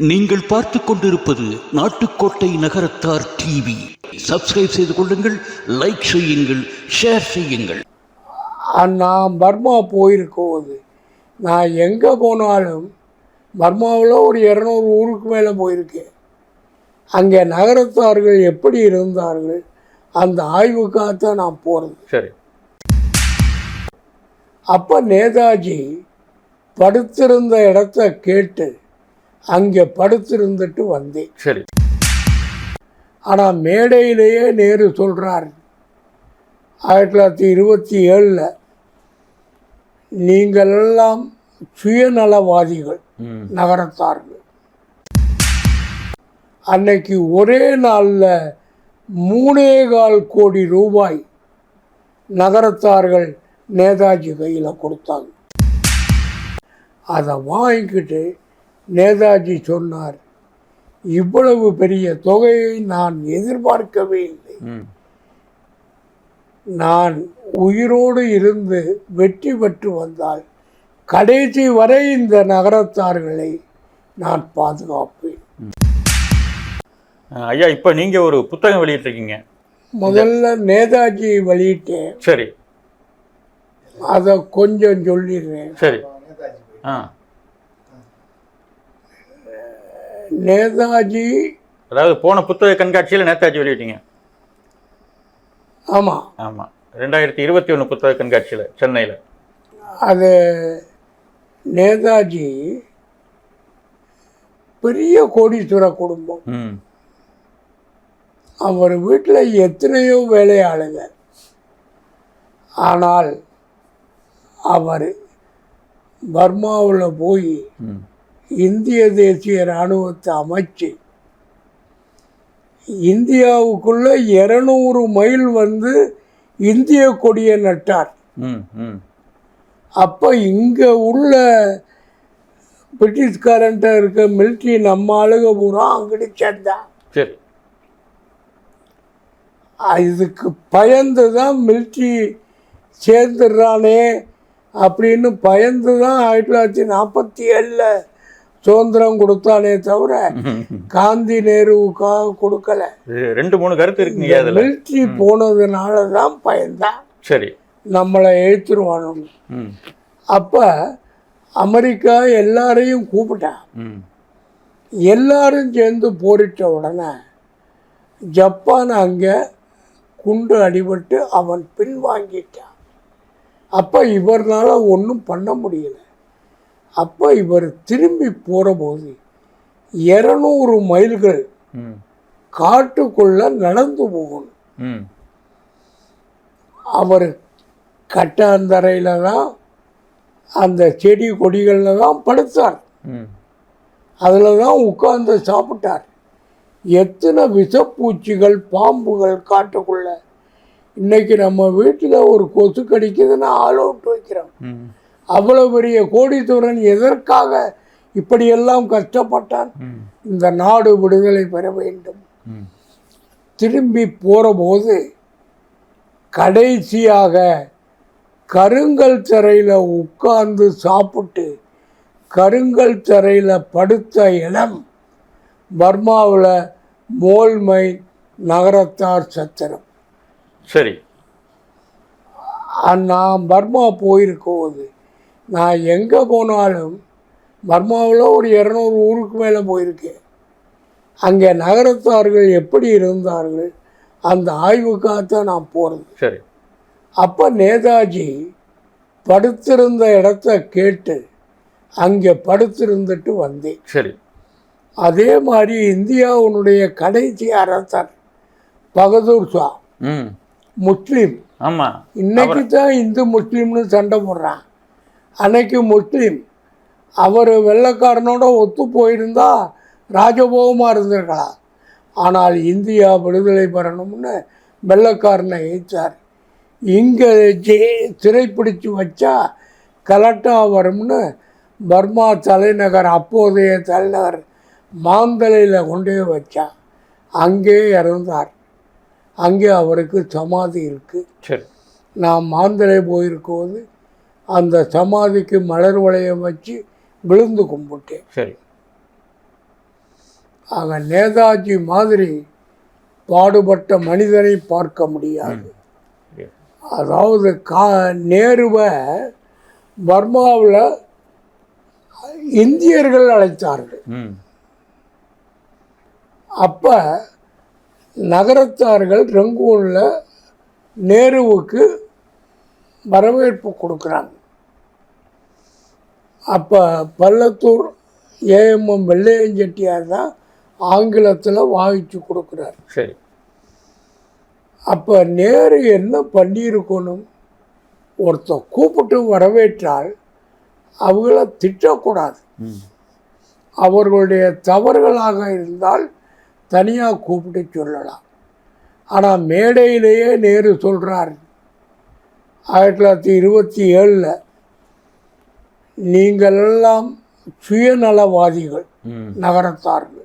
நீங்கள் பார்த்துக் கொண்டிருப்பது நாட்டுக்கோட்டை நகரத்தார் டிவி. சப்ஸ்கிரைப் செய்து கொள்ளுங்கள் லைக் செய்யுங்கள் ஷேர் செய்யுங்கள். நான் பர்மா போயிருக்கோது. நான் எங்கே போனாலும் பர்மாவில் ஒரு இரநூறு ஊருக்கு மேலே போயிருக்கேன். அங்கே நகரத்தார்கள் எப்படி இருந்தார்கள் அந்த ஆய்வுக்காகத்தான் நான் போகிறது சரி. அப்போ நேதாஜி படுத்திருந்த இடத்த கேட்டு அங்கே படுத்திருந்துட்டு வந்தேன். சரி. ஆனால் மேடையிலேயே நேரு சொல்கிறார் ஆயிரத்தி தொள்ளாயிரத்தி இருபத்தி ஏழில் நீங்கள் எல்லாம் சுயநலவாதிகள் நகரத்தார்கள். அன்னைக்கு ஒரே நாளில் மூணே கால் கோடி ரூபாய் நகரத்தார்கள் நேதாஜி கையில் கொடுத்தாங்க. அதை வாங்கிக்கிட்டு நேதாஜி சொன்னார் இவ்வளவு பெரிய தொகையை நான் எதிர்பார்க்கவே இல்லை. நான் உயிரோடு இருந்து வெற்றி பெற்று வந்தால் கடைசி வரை இந்த நகரத்தார்களை நான் பாதுகாப்பேன். ஐயா இப்போ நீங்கள் ஒரு புத்தகம் வெளியிட்டிருக்கீங்க. முதல்ல நேதாஜி வெளியிட்டேன். சரி. அதை கொஞ்சம் சொல்லிடுறேன். சரி. ஆ. நேதாஜி. அதாவது போன புத்தக கண்காட்சியில் நேதாஜி வெளியிட்டீங்க. ஆமாம் ஆமாம் ரெண்டாயிரத்தி இருபத்தி ஒன்று புத்தக கண்காட்சியில் சென்னையில். அது நேதாஜி பெரிய கோடீஸ்வர குடும்பம். ம். அவர் வீட்டில் எத்தனையோ வேலையாளுங்க. ஆனால் அவர் பர்மாவில் போய் ம். இந்திய தேசிய இராணுவத்தை அமைச்சு இந்தியாவுக்குள்ள இரநூறு மைல் வந்து இந்திய கொடியை நட்டார். ம் ம். அப்போ இங்கே உள்ள பிரிட்டிஷ்காரன்ட்ட இருக்க மிலிட்ரி நம்ம ஆளுக பூரா அங்கிட்டு சேர்ந்தான் சரி. இதுக்கு பயந்து தான் மிலிட்ரி சேர்ந்துடுறானே அப்படின்னு பயந்து தான் ஆயிரத்தி தொள்ளாயிரத்தி நாற்பத்தி ஏழில் சுதந்திரம் கொடுத்தானே தவிர காந்தி நேருவுக்காக கொடுக்கல. ரெண்டு மூணு கருத்து இருக்குங்க மிலிட்ரி போனதுனால தான் பயந்தான் சரி. நம்மளை எழுத்துருவானு அப்போ அமெரிக்கா எல்லாரையும் கூப்பிட்டான் எல்லாரும் சேர்ந்து போரிட்ட உடனே ஜப்பான் அங்கே குண்டு அடிபட்டு அவன் பின்வாங்கிட்டான். அப்போ இவர்னால ஒன்றும் பண்ண முடியல. அப்போ இவர் திரும்பி போகிறபோது இரநூறு மைல்கள் காட்டுக்குள்ள நடந்து போகணும். ம். அவர் கட்டாந்தரையில் தான் அந்த செடி கொடிகளில் தான் படுத்தார். ம். அதில் தான் உட்கார்ந்து சாப்பிட்டார். எத்தனை விஷப்பூச்சிகள் பாம்புகள் காட்டுக்குள்ள. இன்னைக்கு நம்ம வீட்டில் ஒரு கொசு கடிக்குதுன்னா ஆள் அவுட் வைக்கிறோம். ம். அவ்வளோ பெரிய கோடீஸ்வரன் எதற்காக இப்படியெல்லாம் கஷ்டப்பட்டான்? இந்த நாடு விடுதலை பெற வேண்டும். திரும்பி போகிறபோது கடைசியாக கருங்கல் தரையில் உட்கார்ந்து சாப்பிட்டு கருங்கல் தரையில் படுத்த இடம் பர்மாவில் மோல்மை நகரத்தார் சத்திரம். சரி. நான் பர்மா போயிருக்கோது நான் எங்கே போனாலும் பர்மாவில் ஒரு இரநூறு ஊருக்கு மேலே போயிருக்கேன். அங்கே நகரத்தார்கள் எப்படி இருந்தார்கள் அந்த ஆய்வுக்காகத்தான் நான் போகிறது சரி. அப்போ நேதாஜி படுத்திருந்த இடத்த கேட்டு அங்கே படுத்திருந்துட்டு வந்தேன். சரி. அதே மாதிரி இந்தியாவினுடைய கடைசி அரசர் பகதூர் ஷா முஸ்லீம். ஆமாம் இன்னைக்கு தான் இந்து முஸ்லீம்னு சண்டை போடுறான். அன்னைக்கு முஸ்லீம். அவர் வெள்ளைக்காரனோட ஒத்து போயிருந்தா ராஜபோகமாக இருந்திருக்கலாம். ஆனால் இந்தியா விடுதலை பெறணும்னு வெள்ளைக்காரனை எய்த்தார் இங்கே ஜெ சிறைப்பிடிச்சு வச்சா கலட்டா வரும்னு பர்மா தலைநகர் அப்போதைய தலைநகர் மாந்தலையில் கொண்டு வச்சா அங்கே இறந்தார். அங்கே அவருக்கு சமாதி இருக்குது சரி. நான் மாந்தரை போயிருக்கும்போது அந்த சமாதிக்கு மலர் வளையம் வச்சு விழுந்து கும்பிட்டேன். சரி. ஆக நேதாஜி மாதிரி பாடுபட்ட மனிதனை பார்க்க முடியாது. அதாவது கா நேருவை பர்மாவில் இந்தியர்கள் அழைத்தார்கள். அப்போ நகரத்தார்கள் ரங்கூனில் நேருவுக்கு வரவேற்பு கொடுக்குறாங்க. அப்போ பள்ளத்தூர் ஏஎம்எம் வெள்ளையன் செட்டியார் தான் ஆங்கிலத்தில் வாங்கிச்சு கொடுக்குறார். சரி. அப்போ நேரு என்ன பண்ணியிருக்கணும்? ஒருத்தர் கூப்பிட்டு வரவேற்றால் அவங்கள திட்டக்கூடாது. அவர்களுடைய தவறுகளாக இருந்தால் தனியாக கூப்பிட்டு சொல்லலாம். ஆனால் மேடையிலேயே நேரு சொல்கிறார் ஆயிரத்தி தொள்ளாயிரத்தி இருபத்தி ஏழில் நீங்களெல்லாம் சுயநலவாதிகள் ம். நகரத்தார்கள்.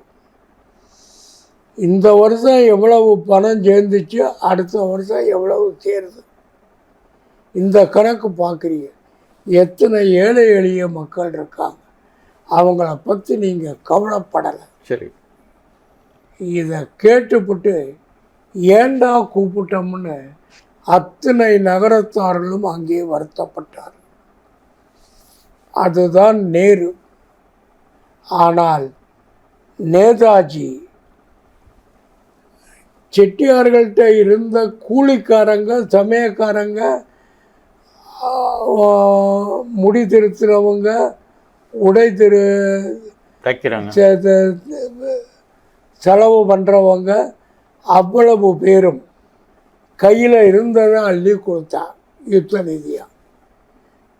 இந்த வருஷம் எவ்வளவு பணம் சேர்ந்துச்சு அடுத்த வருஷம் எவ்வளவு சேருது? இந்த கணக்கு பார்க்குறீங்க. எத்தனை ஏழை எளிய மக்கள் இருக்காங்க. அவங்கள பற்றி நீங்கள் கவலைப்படலை. சரி. இதை கேட்டுப்புட்டு ஏண்டா கூப்பிட்டோம்னு அத்தனை நகரத்தார்களும் அங்கே வருத்தப்பட்டார் அதுதான் நேரு. ஆனால் நேதாஜி செட்டியார்கள்ட்ட இருந்த கூலிக்காரங்க சமயக்காரங்க முடி திருத்துறவங்க உடை திரு செலவு பண்ணுறவங்க அவ்வளவு பேரும் கையில் இருந்ததை அள்ளி கொடுத்தான் யுத்த நிதியாக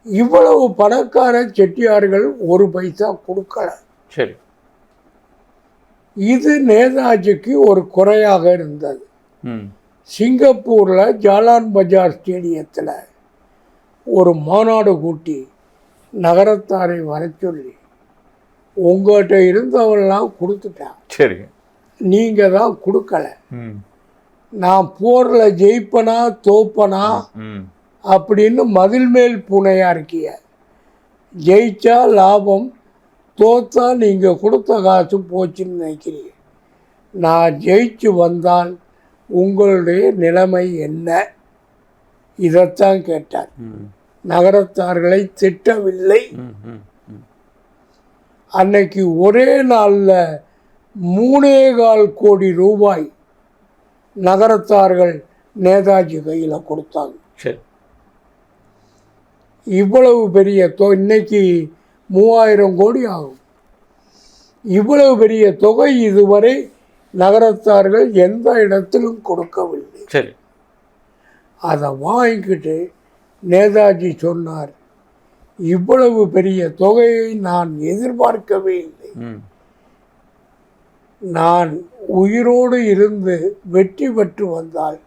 இவ்வளவு பணக்கார செட்டியார்கள் ஒரு பைசா கொடுக்கல. சரி. இது நேதாஜிக்கு ஒரு குறையாக இருந்தது. ம். சிங்கப்பூரில் ஜாலான் பஜார் ஸ்டேடியத்தில் ஒரு மாநாடு கூட்டி நகரத்தாரை வர சொல்லி உங்கள்கிட்ட இருந்தவெல்லாம் கொடுத்துட்டான். சரி. நீங்கள் தான் கொடுக்கல. நான் போரில் ஜெயிப்பனா தோப்பனா அப்படின்னு மதில் மேல் பூனையாக இருக்கிய. ஜெயிச்சா லாபம் தோத்தா நீங்கள் கொடுத்த காசு போச்சுன்னு நினைக்கிறீங்க நான் ஜெயிச்சு வந்தால் உங்களுடைய நிலைமை என்ன? இதைத்தான் கேட்டார். நகரத்தார்களை திட்டவில்லை. அன்னைக்கு ஒரே நாளில் மூணே கால் கோடி ரூபாய் நகரத்தார்கள் நேதாஜி கையில் கொடுத்தாங்க. சரி. இவ்வளவு பெரிய தொ இன்னைக்கு மூவாயிரம் கோடி ஆகும். இவ்வளவு பெரிய தொகை இதுவரை நகரத்தார்கள் எந்த இடத்திலும் கொடுக்கவில்லை. சரி. அதை வாங்கிக்கிட்டு நேதாஜி சொன்னார் இவ்வளவு பெரிய தொகையை நான் எதிர்பார்க்கவே இல்லை. நான் உயிரோடு இருந்து வெற்றி பெற்று வந்தால்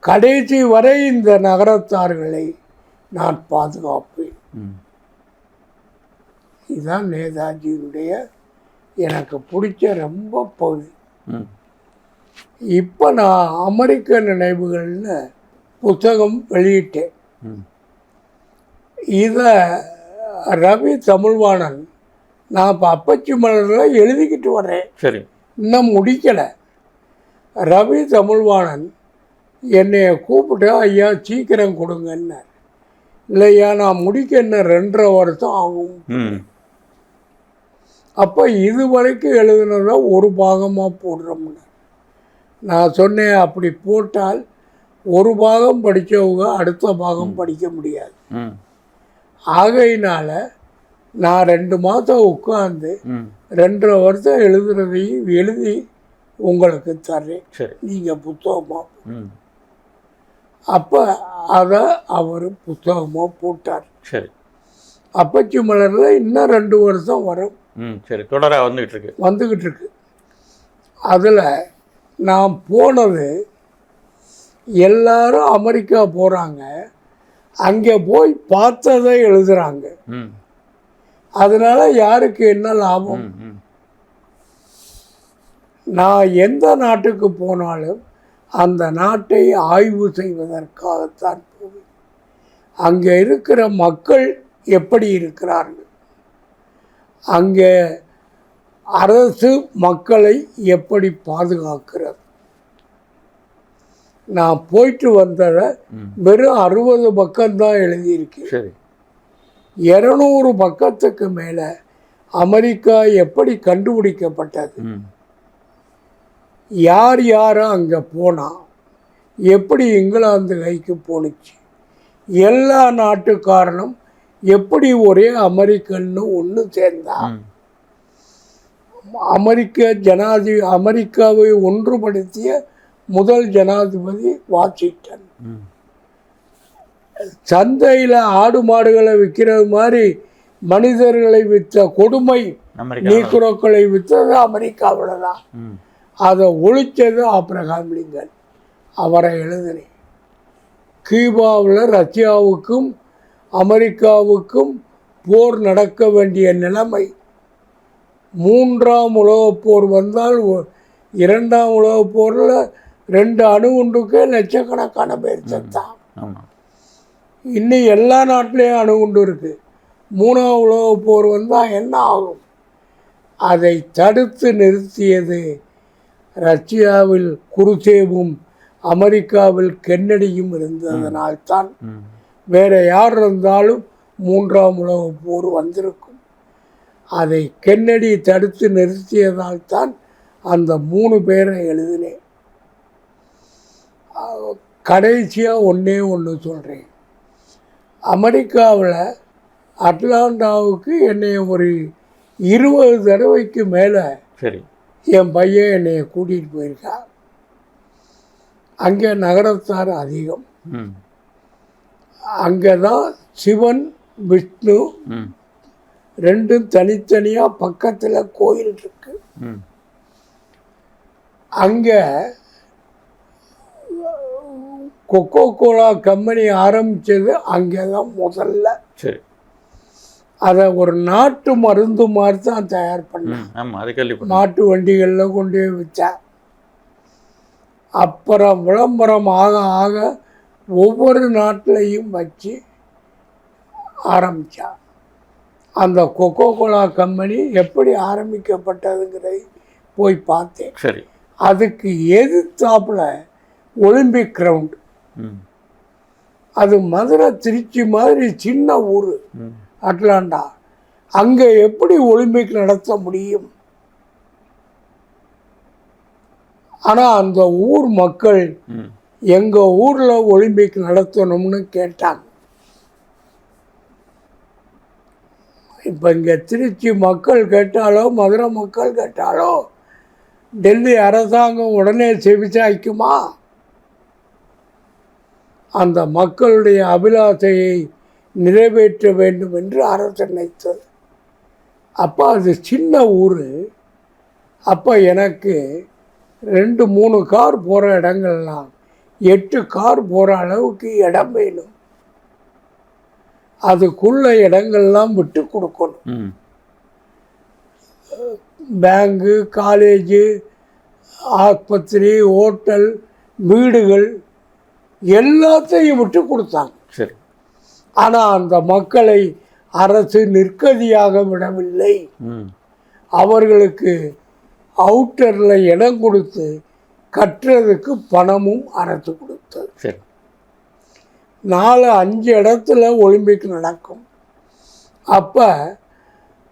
கடைசி வரை இந்த நகரத்தார்களை நான் பாதுகாப்பேன். இதுதான் நேதாஜியுடைய எனக்கு பிடிச்ச ரொம்ப பகுதி. இப்போ நான் அமெரிக்க நினைவுகள்னு புத்தகம் வெளியிட்டேன். இதை ரவி தமிழ்வாணன் நான் இப்போ அப்பச்சி மலரில் எழுதிக்கிட்டு வரேன் சரி. இன்னும் முடிக்கலை. ரவி தமிழ்வாணன் என்னைய கூப்பிட்டு ஐயா சீக்கிரம் கொடுங்கன்னார். இல்லையா நான் முடிக்க இன்னும் ரெண்டரை வருஷம் ஆகும். அப்போ இது வரைக்கும் எழுதுனதை ஒரு பாகமாக போடுறோம்னு. நான் சொன்னேன் அப்படி போட்டால் ஒரு பாகம் படித்தவங்க அடுத்த பாகம் படிக்க முடியாது. ஆகையினால நான் ரெண்டு மாதம் உட்காந்து ரெண்டரை வருஷம் எழுதுனதையும் எழுதி உங்களுக்கு தர்றேன். நீங்கள் புத்தகமாக அப்போ அதை அவர் புத்தகமாக போட்டார். சரி. அப்பச்சி மலரில் இன்னும் ரெண்டு வருஷம் வரும். ம் சரி. தொடராக வந்துகிட்டு இருக்கு வந்துக்கிட்டு இருக்கு அதில் நான் போனது எல்லாரும் அமெரிக்கா போகிறாங்க அங்கே போய் பார்த்ததை எழுதுகிறாங்க ம். அதனால யாருக்கு என்ன லாபம்? நான் எந்த நாட்டுக்கு போனாலும் அந்த நாட்டை ஆய்வு செய்வதற்காகத்தான் போவேன் அங்கே இருக்கிற மக்கள் எப்படி இருக்கிறார்கள்? அங்கே அரசு மக்களை எப்படி பாதுகாக்கிறது? நான் போயிட்டு வந்ததை. வெறும் அறுபது பக்கம்தான் எழுதியிருக்கு சரி. இரநூறு பக்கத்துக்கு மேலே அமெரிக்கா எப்படி கண்டுபிடிக்கப்பட்டது? யார் யார் அங்கே போனா எப்படி இங்கிலாந்து கைக்கு போணுச்சு? எல்லா நாட்டுக்காரனும் எப்படி ஒரே அமெரிக்கன்னு ஒன்று சேர்ந்தா? ம். அமெரிக்க ஜனாதி அமெரிக்காவை ஒன்றுபடுத்திய முதல் ஜனாதிபதி வாஷிங்டன். சந்தையில் ஆடு மாடுகளை விற்கிறது மாதிரி மனிதர்களை விற்ற கொடுமை நீக்குரோக்களை விற்றது அமெரிக்காவில் தான். அதை ஒழிச்சது ஆப்ரஹாம் லிங்கன். அவரை எழுதினேன். கியூபாவில் ரஷ்யாவுக்கும் அமெரிக்காவுக்கும் போர் நடக்க வேண்டிய நிலைமை. மூன்றாம் உலகப் போர் வந்தால் இரண்டாம் உலகப் போரில் ரெண்டு அணுகுண்டுக்கே லட்சக்கணக்கான பேர் செத்தான். இன்னும் எல்லா நாட்டிலையும் அணுகுண்டு இருக்குது மூணாம் உலகப் போர் வந்தால் என்ன ஆகும்? அதை தடுத்து நிறுத்தியது ரஷ்யாவில் குருசேவும் அமெரிக்காவில் கென்னடியும் இருந்ததனால்தான் வேற யார் இருந்தாலும் மூன்றாம் உலகப் போர் வந்திருக்கும். அதை கென்னடி தடுத்து நிறுத்தியதால் தான் அந்த மூணு பேரை எழுதினேன். கடைசியாக ஒன்றே ஒன்று சொல்கிறேன் அமெரிக்காவில் அட்லாண்டாவுக்கு என்னை ஒரு இருபது தடவைக்கு மேலே சரி. என் பையன் என்னை கூட்டிகிட்டு போயிருக்கான் அங்கே நகரத்தார் அதிகம். அங்கே தான் சிவன் விஷ்ணு ரெண்டும் தனித்தனியாக பக்கத்தில் கோயில் இருக்கு. அங்கே கொக்கோ கோலா கம்பெனி ஆரம்பித்தது அங்கே தான் முதல்ல. சரி. அதை ஒரு நாட்டு மருந்து மாதிரி தான் தயார் பண்ணேன். மாட்டு வண்டிகளில் கொண்டு போய் விற்றேன் அப்புறம் விளம்பரம் ஆக ஆக ஒவ்வொரு நாட்டிலையும் வச்சு ஆரம்பித்தான் அந்த கொக்கோ கோலா கம்பெனி எப்படி ஆரம்பிக்கப்பட்டதுங்கிறதை போய் பார்த்தேன். சரி. அதுக்கு எதிர்த்தாப்புல ஒலிம்பிக் கிரவுண்ட் அது மதுரை திருச்சி மாதிரி சின்ன ஊர். அட்லாண்டா. அங்கே எப்படி ஒலிம்பிக் நடத்த முடியும்? ஆனால் அந்த ஊர் மக்கள் எங்கள் ஊரில் ஒலிம்பிக் நடத்தணும்னு கேட்டாங்க. இப்போ இங்கே திருச்சி மக்கள் கேட்டாலோ மதுரை மக்கள் கேட்டாலோ டெல்லி அரசாங்கம் உடனே செவிசாய்க்குமா? அந்த மக்களுடைய அபிலாஷையை நிறைவேற்ற வேண்டும் என்று அரசு நினைத்தது. அப்போ அது சின்ன ஊர். அப்போ எனக்கு ரெண்டு மூணு கார் போகிற இடங்கள்லாம். எட்டு கார் போகிற அளவுக்கு இடம் வேணும். அதுக்குள்ள இடங்கள்லாம் விட்டு கொடுக்கணும். பேங்கு காலேஜு ஆஸ்பத்திரி ஹோட்டல் வீடுகள் எல்லாத்தையும் விட்டு கொடுத்தாங்க. சரி. ஆனால் அந்த மக்களை அரசு நிற்கதியாக விடவில்லை. அவர்களுக்கு அவுட்டரில் இடம் கொடுத்து கட்டுறதுக்கு பணமும் அரசு கொடுத்தது. சரி. நாலு அஞ்சு இடத்துல ஒலிம்பிக் நடக்கும். அப்போ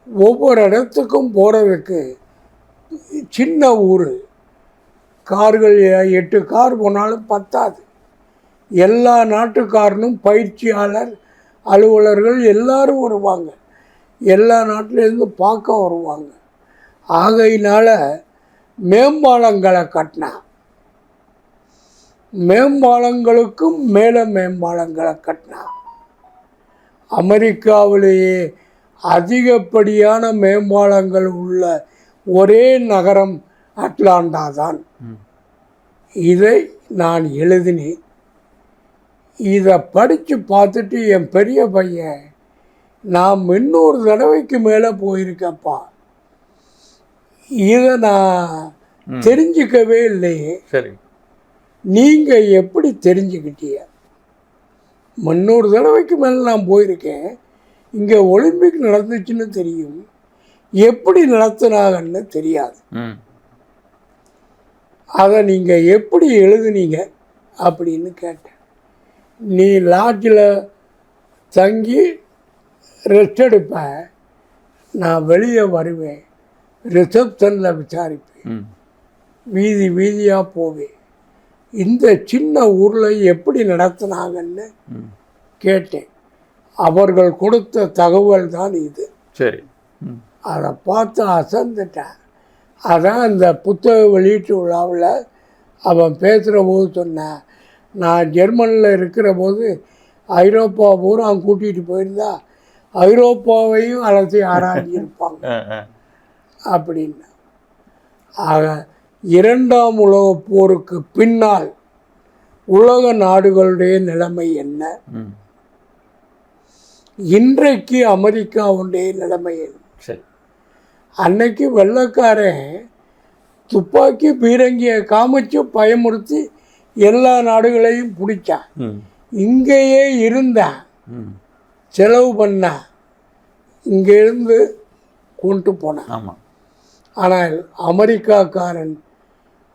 ஒவ்வொரு இடத்துக்கும் போகிறதுக்கு சின்ன ஊர். கார்கள் எட்டு கார் போனாலும் பத்தாது. எல்லா நாட்டுக்காரனும் பயிற்சியாளர் அலுவலர்கள் எல்லாரும் வருவாங்க. எல்லா நாட்டிலேருந்து பார்க்க வருவாங்க. ஆகையினால மேம்பாலங்களை கட்டினா மேம்பாலங்களுக்கும் மேலே மேம்பாலங்களை கட்டினா அமெரிக்காவிலேயே அதிகப்படியான மேம்பாலங்கள் உள்ள ஒரே நகரம் அட்லாண்டா தான் இதை நான் எழுதினேன். இதை படித்து பார்த்துட்டு என் பெரிய பையன் நான் முந்நூறு தடவைக்கு மேலே போயிருக்கப்பா இதை நான். தெரிஞ்சுக்கவே இல்லையே. சரி. நீங்கள் எப்படி தெரிஞ்சுக்கிட்டீங்க? முந்நூறு தடவைக்கு மேலே நான் போயிருக்கேன். இங்கே ஒலிம்பிக் நடந்துச்சுன்னு தெரியும். எப்படி நடத்துனாங்கன்னு தெரியாது. அதை நீங்கள் எப்படி எழுதுனீங்க? அப்படின்னு கேட்டேன். நீ லாட்ஜில் தங்கி ரெஸ்ட் எடுப்ப. நான் வெளியே வருவேன். ரிசப்ஷனில் விசாரிப்பேன். வீதி வீதியாக போவேன். இந்த சின்ன ஊரில் எப்படி நடத்துனாங்கன்னு கேட்டேன். அவர்கள் கொடுத்த தகவல் தான் இது. சரி. அதை பார்த்து அசந்துட்டேன். அதான் இந்த புத்தக வெளியீட்டு விழாவில் அவன் பேசுகிற போது சொன்னேன் நான் ஜெர்மனியில் இருக்கிற போது ஐரோப்பா பூரா கூட்டிகிட்டு போயிருந்தா ஐரோப்பாவையும் அலசி ஆராய்ஞ்சிருப்பாங்க அப்படின்னு. ஆக இரண்டாம் உலகப் போருக்கு பின்னால் உலக நாடுகளுடைய நிலைமை என்ன? இன்றைக்கு அமெரிக்காவுடைய நிலைமை என்ன? சரி. அன்னைக்கு வெள்ளைக்காரன் துப்பாக்கி பீரங்கியை காமிச்சு பயமுறுத்தி எல்லா நாடுகளையும் பிடிச்சான். இங்கேயே இருந்தான். செலவு பண்ணான் இங்கேருந்து கொண்டு போனான். ஆமாம் ஆனால் அமெரிக்காக்காரன்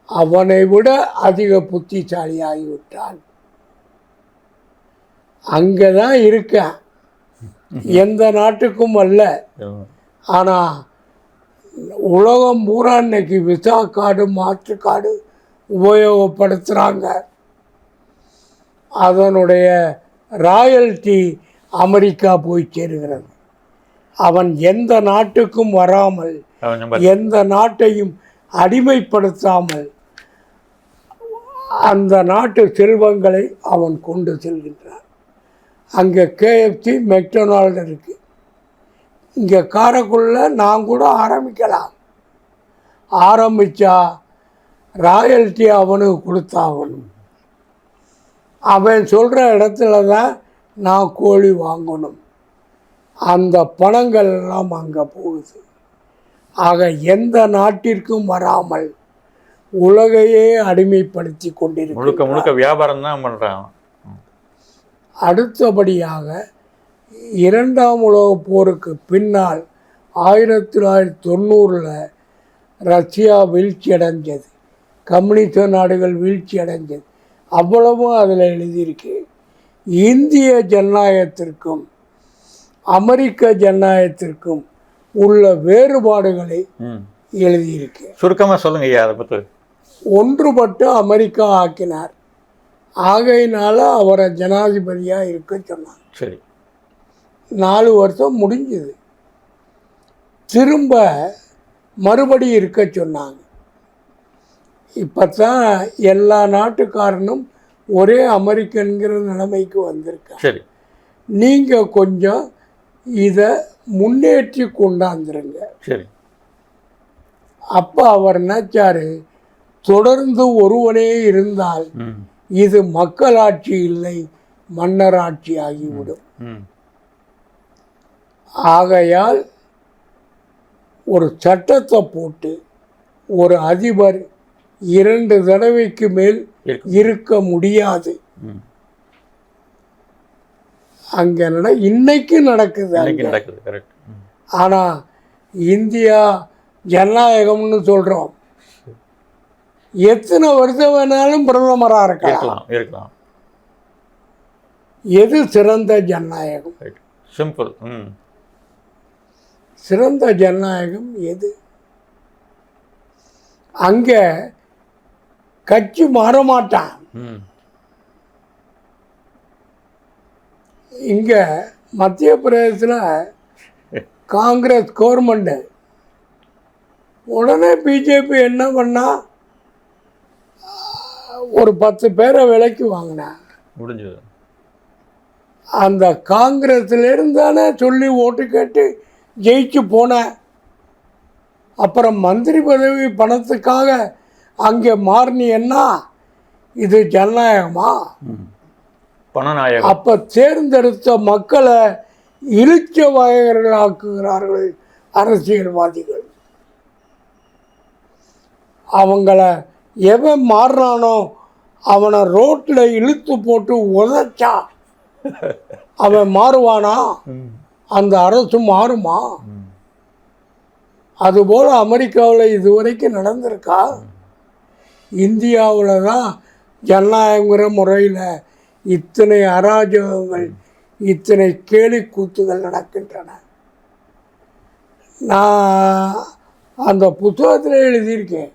அவனை விட அதிக புத்திசாலியாகிவிட்டான் அங்கே தான் இருக்கான். எந்த நாட்டுக்கும் அல்ல. ஆனால் உலகம் பூரா இன்னைக்கு விசா கார்டு மாற்று கார்டு உபயோகப்படுத்துகிறாங்க அதனுடைய ராயல்டி அமெரிக்கா போய் சேருகிறது. அவன் எந்த நாட்டுக்கும் வராமல் எந்த நாட்டையும் அடிமைப்படுத்தாமல் அந்த நாட்டு செல்வங்களை அவன் கொண்டு செல்கின்றான். அங்கே கேஎஃப்சி மெக்டொனால்டு இருக்கு. இங்கே காரைக்குள்ள நான் கூட ஆரம்பிக்கலாம். ஆரம்பித்தா ராயல்ட்டி அவனுக்கு கொடுத்தாகணும். அவன் சொல்கிற இடத்துல தான் நான் கோழி வாங்கணும். அந்த பணங்கள் எல்லாம் அங்கே போகுது. ஆக எந்த நாட்டிற்கும் வராமல் உலகையே அடிமைப்படுத்தி முழுக்க கொண்டிருக்க முழுக்க வியாபாரம் தான் பண்ணுறான் அடுத்தபடியாக இரண்டாம் உலகப் போருக்கு பின்னால் ஆயிரத்தி தொள்ளாயிரத்தி தொண்ணூறில் ரஷ்யா வீழ்ச்சி அடைஞ்சது கம்யூனிஸ்ட நாடுகள் வீழ்ச்சி அடைஞ்சது. அவ்வளவும் அதில் எழுதியிருக்கு. இந்திய ஜனநாயகத்திற்கும் அமெரிக்க ஜனநாயகத்திற்கும் உள்ள வேறுபாடுகளை எழுதியிருக்கு. சுருக்கமாக சொல்லுங்க ஐயா அதை பற்றி ஒன்றுபட்டு அமெரிக்கா ஆக்கினார். ஆகையினால அவரை ஜனாதிபதியாக இருக்க சொன்னாங்க. சரி. நாலு வருஷம் முடிஞ்சுது. திரும்ப மறுபடி இருக்க சொன்னாங்க. இப்போ தான் எல்லா நாட்டுக்காரனும் ஒரே அமெரிக்கன்கிற நிலைமைக்கு வந்திருக்காங்க. சரி. நீங்கள் கொஞ்சம் இதை முன்னேற்றி கொண்டாந்துருங்க. சரி. அப்போ அவர் நினைச்சாரு தொடர்ந்து ஒருவனே இருந்தால் இது மக்களாட்சி இல்லை மன்னராட்சி ஆகிவிடும். ஆகையால் ஒரு சட்டத்தை போட்டு ஒரு அதிபர் இரண்டு தடவைக்கு மேல் இருக்கு முடியாது. அங்கே நட இன்னைக்கு நடக்குது. நடக்குது ஆனால் இந்தியா ஜனநாயகம்னு சொல்கிறோம் எத்தனை வருஷம் வேணாலும் பிரதமராக இருக்கலாம். இருக்கலாம் எது சிறந்த ஜனநாயகம்? சிம்பிள் சிறந்த ஜனநாயகம் எது? அங்கே கட்சி மாறமாட்டான். இங்கே மத்திய பிரதேசத்தில் காங்கிரஸ் கவர்மெண்ட்டு உடனே பிஜேபி என்ன பண்ணா ஒரு பத்து பேரை விலைக்கு வாங்கினாங்க முடிஞ்சது அந்த காங்கிரஸ்லேருந்து தானே சொல்லி ஓட்டு கேட்டு ஜெயிச்சு போனேன் அப்புறம் மந்திரி பதவி பணத்துக்காக அங்கே மாறினீன்னா இது ஜனநாயகமா? பணநாயகம். அப்போ தேர்ந்தெடுத்த மக்களை இழிச்ச வாயகர்களாக்குகிறார்கள் அரசியல்வாதிகள் அவங்கள எவன் மாறுறானோ அவனை ரோட்டில் இழுத்து போட்டு உதைச்சா அவன் மாறுவானா? அந்த அரசு மாறுமா? அதுபோல் அமெரிக்காவில் இதுவரைக்கும் நடந்திருக்கா? இந்தியாவில் தான் ஜனநாயகங்கிற முறையில் இத்தனை அராஜகங்கள் இத்தனை கேலி கூத்துகள் நடக்கின்றன. நான் அந்த புத்தகத்தில் எழுதியிருக்கேன்.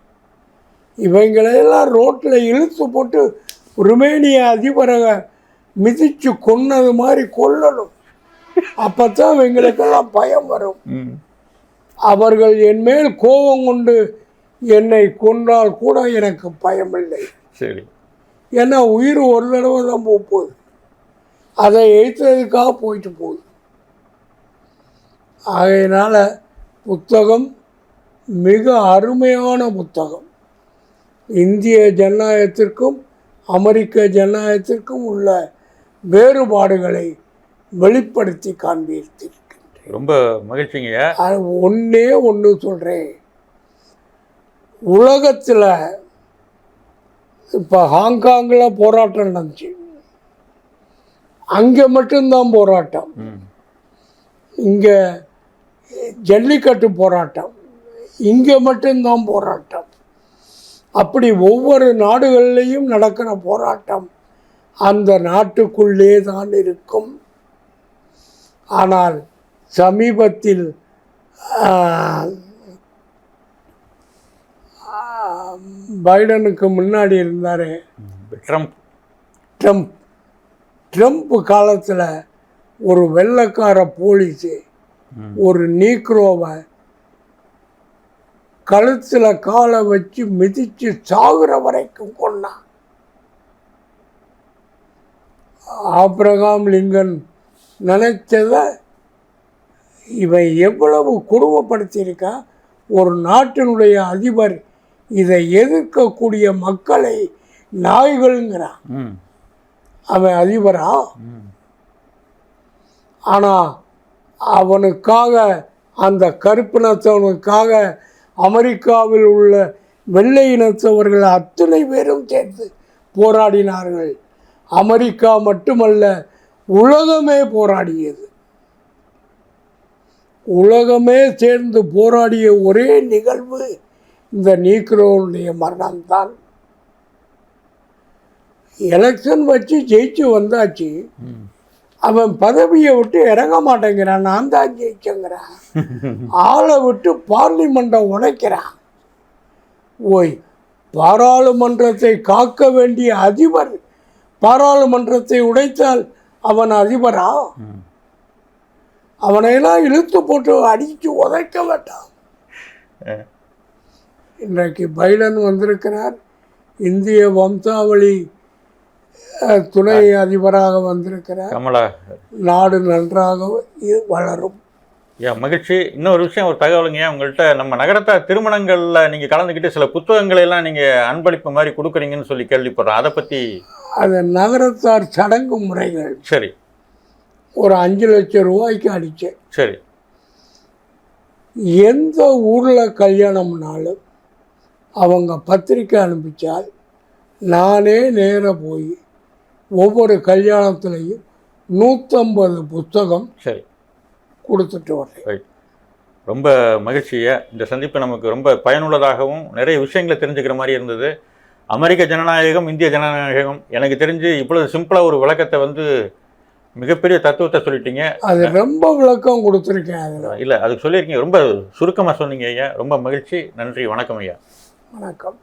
இவங்களையெல்லாம் ரோட்டில் இழுத்து போட்டு ருமேனிய அதிபரை மிதித்து கொன்னது மாதிரி கொல்லணும். அப்போ தான் இவங்களுக்கெல்லாம் பயம் வரும். அவர்கள் என் மேல் கோபம் கொண்டு என்னை கொன்றால் கூட எனக்கு பயமில்லை. சரி. ஏன்னா உயிர் ஒரு தடவை தான் போக போகுது. அதை எழுத்துறதுக்காக போயிட்டு போகுது. ஆகையினால் புத்தகம் மிக அருமையான புத்தகம். இந்திய ஜனநாயகத்திற்கும் அமெரிக்க ஜனநாயகத்திற்கும் உள்ள வேறுபாடுகளை வெளிப்படுத்தி காண்பித்திருக்கின்றேன். ரொம்ப மகிழ்ச்சிங்கய்யா அது ஒன்றே ஒன்று சொல்கிறேன் உலகத்தில் இப்போ ஹாங்காங்கில் போராட்டம் நடந்துச்சு. அங்கே மட்டும்தான் போராட்டம். இங்கே ஜல்லிக்கட்டு போராட்டம். இங்கே மட்டும்தான் போராட்டம். அப்படி ஒவ்வொரு நாடுகள்லேயும் நடக்கிற போராட்டம் அந்த நாட்டுக்குள்ளே தான் இருக்கும். ஆனால் சமீபத்தில் பைடனுக்கு முன்னாடி இருந்தார். ட்ரம்ப். ட்ரம்ப். ட்ரம்ப் காலத்தில் ஒரு வெள்ளைக்கார போலீஸு. ஒரு நீக்ரோவை கழுத்தில் காலை வச்சு மிதித்து சாகுற வரைக்கும் கொன்னான். ஆப்ரகாம் லிங்கன் நினைச்சதை இவன் எவ்வளவு கொடுமைப்படுத்தியிருக்கான் ஒரு நாட்டினுடைய அதிபர் இதை எதிர்க்கக்கூடிய மக்களை நாய்கள்ங்கிறான். அவன் அதிபரா? ஆனால் அவனுக்காக அந்த கருப்பினத்தவனுக்காக அமெரிக்காவில் உள்ள வெள்ளை இனத்தவர்கள் அத்தனை பேரும் சேர்ந்து போராடினார்கள். அமெரிக்கா மட்டுமல்ல உலகமே போராடியது. உலகமே சேர்ந்து போராடிய ஒரே நிகழ்வு இந்த நீக்ரோனுடைய மரணம்தான். எலெக்ஷன் வச்சு ஜெயிச்சு வந்தாச்சு. அவன் பதவியை விட்டு இறங்க மாட்டேங்கிறான். நான் தான் ஜெயிச்சேங்கிறான். ஆளை விட்டு பார்லிமெண்ட்டை உடைக்கிறான். ஓய் பாராளுமன்றத்தை காக்க வேண்டிய அதிபர் பாராளுமன்றத்தை உடைத்தால் அவன் அதிபரா? அவனையெல்லாம் இழுத்து போட்டு அடித்து உதைக்க வேண்டாம். இன்றைக்கு பைடன் வந்திருக்கிறார். இந்திய வம்சாவளி துணை அதிபராக வந்திருக்கிறார். கமலா. நாடு நன்றாக வளரும். ஐயா மகிழ்ச்சி. இன்னொரு விஷயம் ஒரு தகவலுங்க. உங்கள்கிட்ட நம்ம நகரத்தார் திருமணங்களில் நீங்கள் கலந்துக்கிட்டு சில புத்தகங்களை எல்லாம் நீங்கள் அன்பளிப்பு மாதிரி கொடுக்குறீங்கன்னு சொல்லி கேள்விப்படுறோம் அதை பற்றி அது நகரத்தார் சடங்கு முறைகள். சரி. ஒரு அஞ்சு லட்சம் ரூபாய்க்கு அடித்தேன் சரி. எந்த ஊரில் கல்யாணம்னாலும் அவங்க பத்திரிக்கை அனுப்பிச்சால் நானே நேராக போய் ஒவ்வொரு கல்யாணத்துலேயும் நூற்றம்பது புத்தகம் சரி. கொடுத்துட்டு வரேன். ரைட் ரொம்ப மகிழ்ச்சியா இந்த சந்திப்பு நமக்கு ரொம்ப பயனுள்ளதாகவும் நிறைய விஷயங்களை தெரிஞ்சுக்கிற மாதிரி இருந்தது. அமெரிக்க ஜனநாயகம் இந்திய ஜனநாயகம் எனக்கு தெரிஞ்சு இவ்வளவு சிம்பிளாக ஒரு விளக்கத்தை வந்து மிகப்பெரிய தத்துவத்தை சொல்லிட்டீங்க. அது ரொம்ப விளக்கம் கொடுத்துருக்கேன் அதில். இல்லை அதுக்கு சொல்லியிருக்கீங்க. ரொம்ப சுருக்கமாக சொன்னீங்க ஐயா. ரொம்ப மகிழ்ச்சி. நன்றி வணக்கம் ஐயா. வணக்கம்.